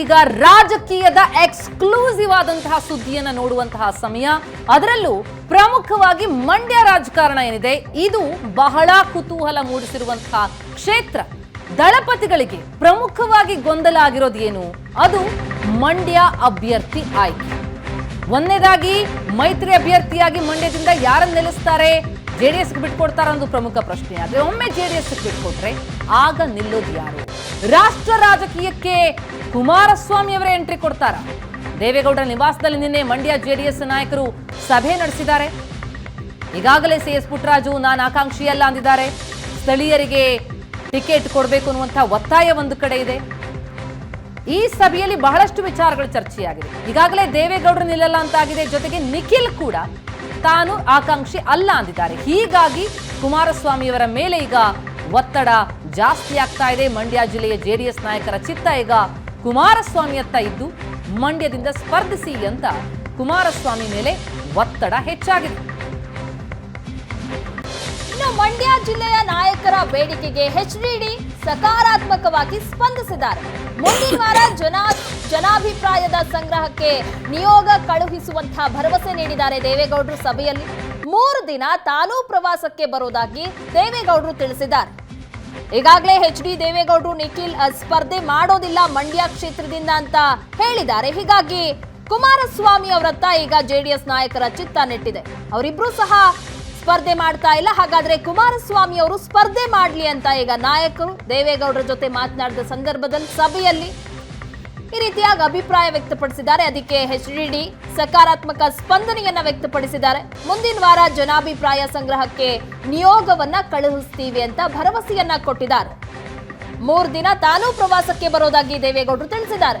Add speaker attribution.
Speaker 1: ಈಗ ರಾಜಕೀಯದ ಎಕ್ಸ್ಕ್ಲೂಸಿವ್ ಆದಂತಹ ಸುದ್ದಿಯನ್ನು ನೋಡುವಂತಹ ಸಮಯ. ಅದರಲ್ಲೂ ಪ್ರಮುಖವಾಗಿ ಮಂಡ್ಯ ರಾಜಕಾರಣ ಏನಿದೆ? ಇದು ಬಹಳ ಕುತೂಹಲ ಮೂಡಿಸಿರುವಂತಹ ಕ್ಷೇತ್ರ. ದಳಪತಿಗಳಿಗೆ ಪ್ರಮುಖವಾಗಿ ಗೊಂದಲ ಆಗಿರೋದು ಏನು? ಅದು ಮಂಡ್ಯ ಅಭ್ಯರ್ಥಿ ಆಯ್ಕೆ. ಒಂದನೇದಾಗಿ ಮೈತ್ರಿ ಅಭ್ಯರ್ಥಿಯಾಗಿ ಮಂಡ್ಯದಿಂದ ಯಾರನ್ನು ನಿಲ್ಲಿಸ್ತಾರೆ? ಜೆಡಿಎಸ್ ಬಿಟ್ಕೊಡ್ತಾರ ಒಂದು ಪ್ರಮುಖ ಪ್ರಶ್ನೆ. ಆದರೆ ಒಮ್ಮೆ ಜೆಡಿಎಸ್ ಬಿಟ್ಕೊಟ್ರೆ ಆಗ ನಿಲ್ಲೋದು ಯಾರು? ರಾಷ್ಟ್ರ ರಾಜಕೀಯಕ್ಕೆ ಕುಮಾರಸ್ವಾಮಿ ಅವರೇ ಎಂಟ್ರಿ ಕೊಡ್ತಾರ? ದೇವೇಗೌಡರ ನಿವಾಸದಲ್ಲಿ ನಿನ್ನೆ ಮಂಡ್ಯ ಜೆಡಿಎಸ್ ನಾಯಕರು ಸಭೆ ನಡೆಸಿದ್ದಾರೆ. ಈಗಾಗಲೇ ಸಿ ಎಸ್ ಪುಟ್ಟರಾಜು ನಾನು ಆಕಾಂಕ್ಷಿಯಲ್ಲ ಅಂದಿದ್ದಾರೆ. ಸ್ಥಳೀಯರಿಗೆ ಟಿಕೆಟ್ ಕೊಡಬೇಕು ಅನ್ನುವಂಥ ಒತ್ತಾಯ ಒಂದು ಕಡೆ ಇದೆ. ಈ ಸಭೆಯಲ್ಲಿ ಬಹಳಷ್ಟು ವಿಚಾರಗಳು ಚರ್ಚೆಯಾಗಿದೆ. ಈಗಾಗಲೇ ದೇವೇಗೌಡರು ನಿಲ್ಲಲ್ಲ ಅಂತಾಗಿದೆ. ಜೊತೆಗೆ ನಿಖಿಲ್ ಕೂಡ ತಾನು ಆಕಾಂಕ್ಷಿ ಅಲ್ಲ ಅಂದಿದ್ದಾರೆ. ಹೀಗಾಗಿ ಕುಮಾರಸ್ವಾಮಿಯವರ ಮೇಲೆ ಈಗ ಒತ್ತಡ ಜಾಸ್ತಿ ಆಗ್ತಾ ಇದೆ. ಮಂಡ್ಯ ಜಿಲ್ಲೆಯ ಜೆಡಿಎಸ್ ನಾಯಕರ ಚಿತ್ತ ಈಗ ಕುಮಾರಸ್ವಾಮಿಯತ್ತ ಇದ್ದು ಮಂಡ್ಯದಿಂದ ಸ್ಪರ್ಧಿಸಿ ಅಂತ ಕುಮಾರಸ್ವಾಮಿ ಮೇಲೆ ಒತ್ತಡ ಹೆಚ್ಚಾಗಿದೆ.
Speaker 2: ಜಿಲ್ಲೆಯ ನಾಯಕರ ಬೇಡಿಕೆಗೆ ಎಚ್ಡಿಡಿ ಸಕಾರಾತ್ಮಕವಾಗಿ ಸ್ಪಂದಿಸಿದ್ದಾರೆ. ಮುಂದಿನ ವಾರ ಜನ ಜನಾಭಿಪ್ರಾಯದ ಸಂಗ್ರಹಕ್ಕೆ ನಿಯೋಗ ಕಳುಹಿಸುವಂತಹ ಭರವಸೆ ನೀಡಿದ್ದಾರೆ ದೇವೇಗೌಡರು ಸಭೆಯಲ್ಲಿ. ಮೂರು ದಿನ ತಾನೂ ಪ್ರವಾಸಕ್ಕೆ ಬರುವುದಾಗಿ ದೇವೇಗೌಡರು ತಿಳಿಸಿದ್ದಾರೆ. ಈಗಾಗಲೇ ಎಚ್ ಡಿ ದೇವೇಗೌಡರು ನಿಖಿಲ್ ಸ್ಪರ್ಧೆ ಮಾಡೋದಿಲ್ಲ ಮಂಡ್ಯ ಕ್ಷೇತ್ರದಿಂದ ಅಂತ ಹೇಳಿದ್ದಾರೆ. ಹೀಗಾಗಿ ಕುಮಾರಸ್ವಾಮಿ ಅವರತ್ತ ಈಗ ಜೆಡಿಎಸ್ ನಾಯಕರ ಚಿತ್ತ ನೆಟ್ಟಿದೆ. ಅವರಿಬ್ರು ಸಹ ಸ್ಪರ್ಧೆ ಮಾಡ್ತಾ ಇಲ್ಲ. ಹಾಗಾದ್ರೆ ಕುಮಾರಸ್ವಾಮಿ ಅವರು ಸ್ಪರ್ಧೆ ಮಾಡ್ಲಿ ಅಂತ ಈಗ ನಾಯಕರು ದೇವೇಗೌಡರ ಜೊತೆ ಮಾತನಾಡಿದ ಸಂದರ್ಭದಲ್ಲಿ ಸಭೆಯಲ್ಲಿ ಈ ರೀತಿಯಾಗಿ ಅಭಿಪ್ರಾಯ ವ್ಯಕ್ತಪಡಿಸಿದ್ದಾರೆ. ಅದಕ್ಕೆ ಎಚ್ ಡಿ ಸಕಾರಾತ್ಮಕ ಸ್ಪಂದನೆಯನ್ನ ವ್ಯಕ್ತಪಡಿಸಿದ್ದಾರೆ. ಮುಂದಿನ ವಾರ ಜನಾಭಿಪ್ರಾಯ ಸಂಗ್ರಹಕ್ಕೆ ನಿಯೋಗವನ್ನ ಕಳುಹಿಸ್ತೀವಿ ಅಂತ ಭರವಸೆಯನ್ನ ಕೊಟ್ಟಿದ್ದಾರೆ. ಮೂರು ದಿನ ತಾನೂ ಪ್ರವಾಸಕ್ಕೆ ಬರೋದಾಗಿ ದೇವೇಗೌಡರು ತಿಳಿಸಿದ್ದಾರೆ.